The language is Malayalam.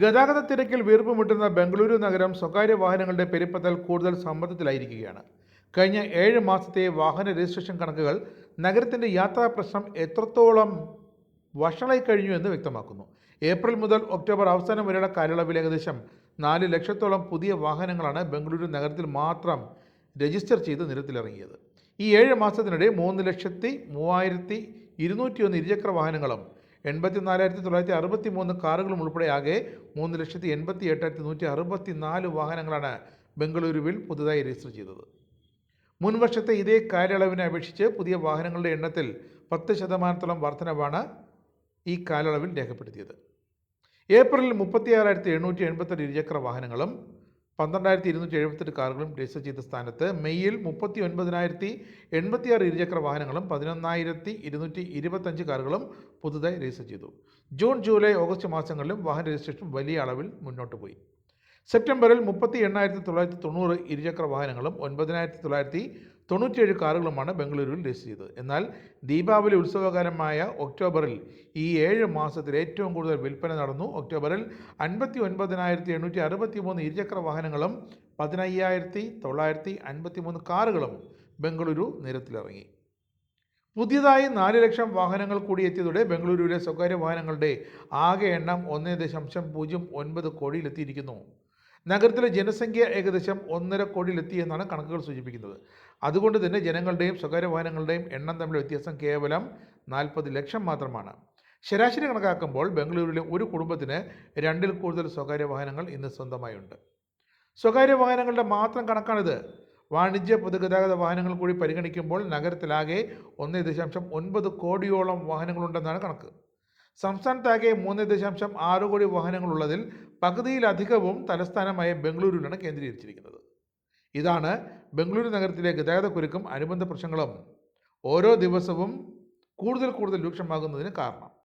ഗതാഗത തിരക്കിൽ വീർപ്പ് മുട്ടുന്ന ബംഗളൂരു നഗരം സ്വകാര്യ വാഹനങ്ങളുടെ പെരുപ്പത്തൽ കൂടുതൽ സമ്മർദ്ദത്തിലായിരിക്കുകയാണ്. കഴിഞ്ഞ ഏഴ് മാസത്തെ വാഹന രജിസ്ട്രേഷൻ കണക്കുകൾ നഗരത്തിന്റെ യാത്രാ പ്രശ്നം എത്രത്തോളം വഷളായി കഴിഞ്ഞു എന്ന് വ്യക്തമാക്കുന്നു. ഏപ്രിൽ മുതൽ ഒക്ടോബർ അവസാനം വരെയുള്ള കാലയളവിൽ ഏകദേശം നാല് ലക്ഷത്തോളം പുതിയ വാഹനങ്ങളാണ് ബംഗളൂരു നഗരത്തിൽ മാത്രം രജിസ്റ്റർ ചെയ്ത് നിരത്തിലിറങ്ങിയത്. ഈ ഏഴ് മാസത്തിനിടെ മൂന്ന് ലക്ഷത്തി മൂവായിരത്തി ഇരുന്നൂറ്റിയൊന്ന് ഇരുചക്ര വാഹനങ്ങളും എൺപത്തി നാലായിരത്തി തൊള്ളായിരത്തി അറുപത്തി മൂന്ന് കാറുകളും ഉൾപ്പെടെ ആകെ മൂന്ന് ലക്ഷത്തി എൺപത്തി എട്ടായിരത്തി നൂറ്റി അറുപത്തി നാല് വാഹനങ്ങളാണ് ബംഗളൂരുവിൽ പുതുതായി രജിസ്റ്റർ ചെയ്തത്. മുൻ വർഷത്തെ ഇതേ കാലയളവിനെ അപേക്ഷിച്ച് പുതിയ വാഹനങ്ങളുടെ എണ്ണത്തിൽ പത്ത് ശതമാനത്തോളം വർധനവാണ് ഈ കാലയളവിൽ രേഖപ്പെടുത്തിയത്. ഏപ്രിലിൽ മുപ്പത്തി ആറായിരത്തി എണ്ണൂറ്റി എൺപത്തെട്ട് ഇരുചക്ര വാഹനങ്ങളും പന്ത്രണ്ടായിരത്തി ഇരുന്നൂറ്റി എഴുപത്തെട്ട് കാറുകളും രജിസ്റ്റർ ചെയ്ത സ്ഥാനത്ത് മെയ്യിൽ മുപ്പത്തി ഒൻപതിനായിരത്തി എൺപത്തിയാറ് ഇരുചക്ര വാഹനങ്ങളും പതിനൊന്നായിരത്തി ഇരുന്നൂറ്റി ഇരുപത്തഞ്ച് കാറുകളും പുതുതായി രജിസ്റ്റർ ചെയ്തു. ജൂൺ ജൂലൈ ഓഗസ്റ്റ് മാസങ്ങളിലും വാഹന രജിസ്ട്രേഷൻ വലിയ അളവിൽ മുന്നോട്ട് പോയി. സെപ്റ്റംബറിൽ മുപ്പത്തി എണ്ണായിരത്തി തൊള്ളായിരത്തി തൊണ്ണൂറ് ഇരുചക്ര വാഹനങ്ങളും ഒൻപതിനായിരത്തി തൊള്ളായിരത്തി തൊണ്ണൂറ്റിയേഴ് കാറുകളുമാണ് ബംഗളൂരുവിൽ രജിസ്റ്റർ ചെയ്തത്. എന്നാൽ ദീപാവലി ഉത്സവകാലമായ ഒക്ടോബറിൽ ഈ ഏഴ് മാസത്തിൽ ഏറ്റവും കൂടുതൽ വിൽപ്പന നടന്നു. ഒക്ടോബറിൽ അൻപത്തി ഒൻപതിനായിരത്തി എണ്ണൂറ്റി അറുപത്തി മൂന്ന് ഇരുചക്ര വാഹനങ്ങളും പതിനയ്യായിരത്തി തൊള്ളായിരത്തി അൻപത്തി മൂന്ന് കാറുകളും ബംഗളൂരു നിരത്തിലിറങ്ങി. പുതിയതായി നാല് ലക്ഷം വാഹനങ്ങൾ കൂടി എത്തിയതോടെ ബംഗളൂരുവിലെ സ്വകാര്യ വാഹനങ്ങളുടെ ആകെ എണ്ണം ഒന്ന് ദശാംശം പൂജ്യം ഒൻപത് കോടിയിലെത്തിയിരിക്കുന്നു. നഗരത്തിലെ ജനസംഖ്യ ഏകദേശം ഒന്നര കോടിയിലെത്തി എന്നാണ് കണക്കുകൾ സൂചിപ്പിക്കുന്നത്. അതുകൊണ്ട് തന്നെ ജനങ്ങളുടെയും സ്വകാര്യ വാഹനങ്ങളുടെയും എണ്ണം തമ്മിലുള്ള വ്യത്യാസം കേവലം നാൽപ്പത് ലക്ഷം മാത്രമാണ്. ശരാശരി കണക്കാക്കുമ്പോൾ ബംഗളൂരുവിലെ ഒരു കുടുംബത്തിന് രണ്ടിൽ കൂടുതൽ സ്വകാര്യ വാഹനങ്ങൾ ഇന്ന് സ്വന്തമായുണ്ട്. സ്വകാര്യ വാഹനങ്ങളുടെ മാത്രം കണക്കാണിത്. വാണിജ്യ പൊതുഗതാഗത വാഹനങ്ങൾ കൂടി പരിഗണിക്കുമ്പോൾ നഗരത്തിലാകെ ഒന്ന് ദശാംശം ഒൻപത് കോടിയോളം വാഹനങ്ങളുണ്ടെന്നാണ് കണക്ക്. സംസ്ഥാനത്താകെ മൂന്ന് ദശാംശം ആറ് കോടി വാഹനങ്ങളുള്ളതിൽ പകുതിയിലധികവും തലസ്ഥാനമായ ബംഗളൂരുവിലാണ് കേന്ദ്രീകരിച്ചിരിക്കുന്നത്. ഇതാണ് ബംഗളൂരു നഗരത്തിലെ ഗതാഗതക്കുരുക്കും അനുബന്ധ പ്രശ്നങ്ങളും. ഓരോ ദിവസവും കൂടുതൽ കൂടുതൽ രൂക്ഷമാകുന്നതിന് കാരണം.